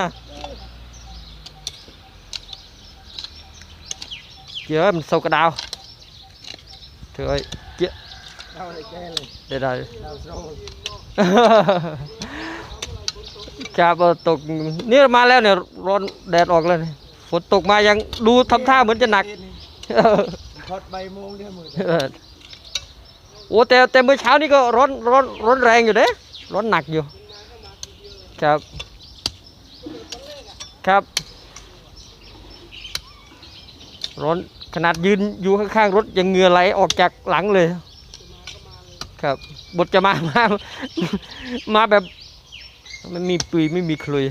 นะเยอะมัน sâu cái đào trời ơi kia เอาเลยแกเลย đây đây เราโซ่ครับเออตกนี่มาแล้วเนี่ยร้อนแดดออกแล้วเนี่ยฝนตกมายังดูทำท่าเหมือนจะหนักทอดใบโมงเดียวมือเออโอ้แต่แต่เมื่อเช้านี้ก็ร้อนร้อนร้อนแรงอยู่เด้ร้อนหนักอยู่ครับ ครับ ร้อนขนาดยืนอยู่ข้างๆรถยังเหงื่อไหลออกจากหลังเลย ครับ บทจะมามามาแบบไม่มีปุยไม่มีคลุย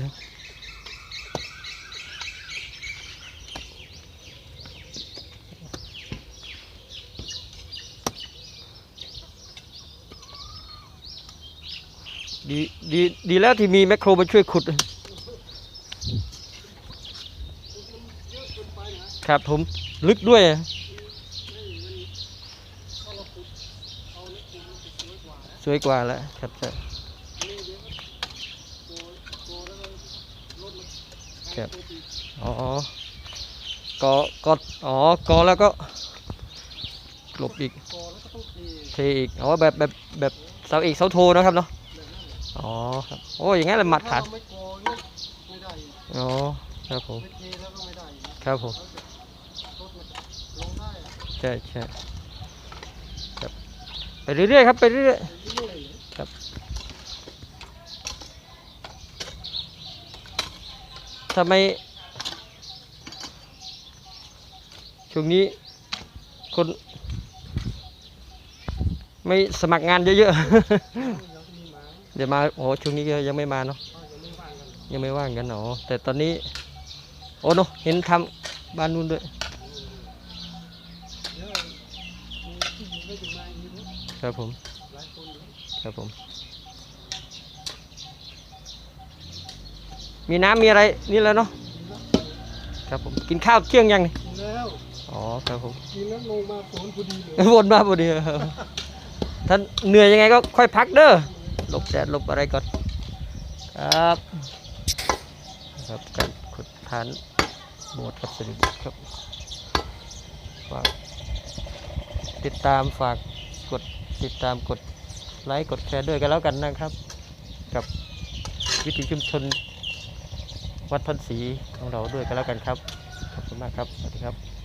ดีดีดีแล้วที่มีแมคโครมาช่วยขุด ครับผมลึกด้วยสวยกว่าแล้วครับใช่ครับอ๋อก็ก็อ๋อกอแล้วก็กลบอีกกอแล้วก็ต้องเทเทอีกอ๋อแบบแบบแบบเสาเอกเสาโทนะครับเนาะอ๋อครับโอ้อย่างงั้นเลยหมัดขาดถ้เราไม่กอเนี่ยไม่ได้อีกอ๋อครับผมไม่เทแล้วก็ไม่ได้อีกนะครับผม รถมันลงได้อะ ใช่ใช่ครับไปเรื่อยๆครับไปเรื่อยๆครับ ทำไม ช่วงนี้คน ไม่สมัครงานเยอะๆ เดี๋ยวมาโอ้ช่วงนี้ยังไม่มาเนาะยังไม่ว่างกันเนาะแต่ตอนนี้ โอ้เนอะเห็นทำบ้านนู้นด้วย เดี๋ยวมีผู้หญิงไม่ถึงมาอีกนะ ครับผมหลายคนอยู่ครับผม มีน้ำมีอะไรนี่แล้วเนาะ ครับผม กินข้าวเที่ยงยังนี่กินแล้วอ๋อ ครับผม กินแล้วลงมาฝนพอดีเลยวนมาพอดีท่านเหนื่อยยังไงก็ค่อยพักเด้อหลบแดดหลบอะไรก่อน ครับ ครับการขุดทานโบสถ์ครับสวัสดีครับฝาก ติดตามฝากกดติดตามกดไลค์กดแชร์ด้วยกันแล้วกันนะครับ กับวิถีชุมชนวัดพันศรีของเราด้วยกันแล้วกันครับ ขอบคุณมากครับ สวัสดีครับ